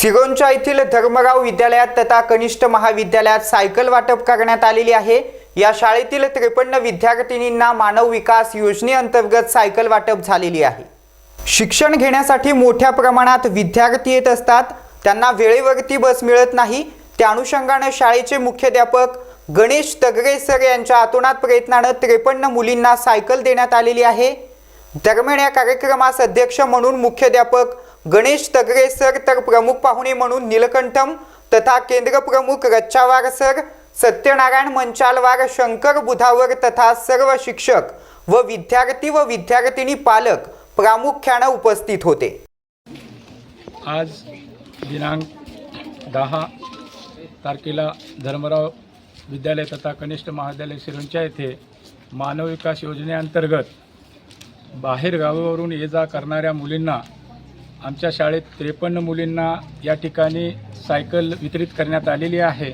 सिरोंचा येथील धर्मगाव विद्यालयात तथा कनिष्ठ महाविद्यालयात सायकल वाटप करण्यात आलेली आहे. या शाळेतील त्रेपन्न विद्यार्थिनींना मानव विकास योजनेअंतर्गत सायकल वाटप झालेली आहे. शिक्षण घेण्यासाठी मोठ्या प्रमाणात विद्यार्थी येत असतात. त्यांना वेळेवरती बस मिळत नाही. त्या अनुषंगानं शाळेचे मुख्याध्यापक गणेश तगरे सर यांच्या आतोनात प्रयत्नानं त्रेपन्न मुलींना सायकल देण्यात आलेली आहे. दरम्यान या कार्यक्रमास अध्यक्ष म्हणून मुख्याध्यापक गणेश तगरे सर तर प्रमुख पाहुणे म्हणून नीलकंठम तथा केंद्र प्रमुख रच्चावार सर सत्यनारायण मंचालवार शंकर बुधावर तथा सर्व शिक्षक व विद्यार्थी व विद्यार्थिनी पालक प्रामुख्यानं उपस्थित होते. आज दिनांक दहा तारखेला धर्मराव विद्यालय तथा कनिष्ठ महाविद्यालय शिरोंच्या येथे मानव विकास योजनेअंतर्गत बाहेरगावावरून ये जा करणाऱ्या मुलींना आमच्या शाळेत त्रेपन्न मुलींना या ठिकाणी सायकल वितरित करण्यात आलेली आहे.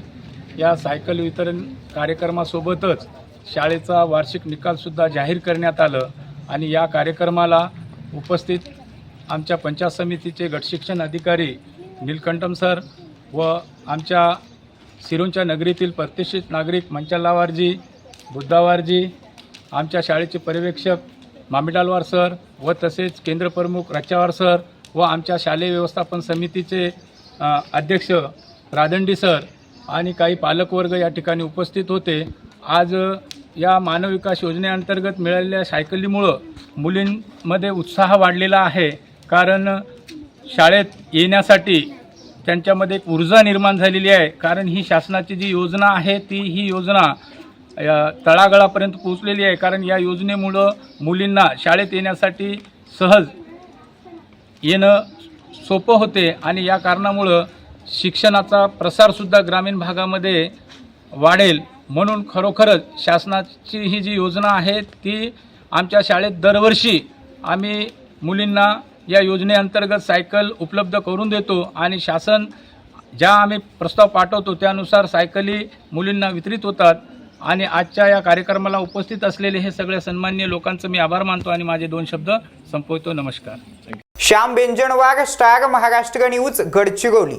या सायकल वितरण कार्यक्रमासोबतच शाळेचा वार्षिक निकालसुद्धा जाहीर करण्यात आलं आणि या कार्यक्रमाला उपस्थित आमच्या पंचायत समितीचे गटशिक्षण अधिकारी नीलकंठम सर व आमच्या सिरोंच्या नगरीतील प्रतिष्ठित नागरिक मंचल्लावारजी बुद्धावारजी आमच्या शाळेचे पर्यवेक्षक मामिडालवार सर व तसेच केंद्रप्रमुख रच्चावार सर व आमच्या शालेय व्यवस्थापन समितीचे अध्यक्ष रादंडी सर आणि काही पालकवर्ग या ठिकाणी उपस्थित होते. आज या मानव विकास योजनेअंतर्गत मिळालेल्या सायकलीमुळं मुलींमध्ये उत्साह वाढलेला आहे. कारण शाळेत येण्यासाठी त्यांच्यामध्ये एक ऊर्जा निर्माण झालेली आहे. कारण ही शासनाची जी योजना आहे ती ही योजना तळागळापर्यंत तळागाळापर्यंत पोहोचलेली आहे. कारण या योजनेमुळं मुलींना शाळेत येण्यासाठी सहज येणं सोपं होते आणि या कारणामुळं शिक्षणाचा प्रसारसुद्धा ग्रामीण भागामध्ये वाढेल म्हणून खरोखरच शासनाची ही जी योजना आहे ती आमच्या शाळेत दरवर्षी आम्ही मुलींना या योजनेअंतर्गत सायकल उपलब्ध करून देतो आणि शासन ज्या आम्ही प्रस्ताव पाठवतो त्यानुसार सायकली मुलींना वितरित होतात आणि आजच्या या कार्यक्रमाला उपस्थित असलेले हे सगळे सन्मान्य लोकांचं मी आभार मानतो आणि माझे दोन शब्द संपवतो. नमस्कार. Shyam Benjanwar star Maharashtra news Gadchiroli.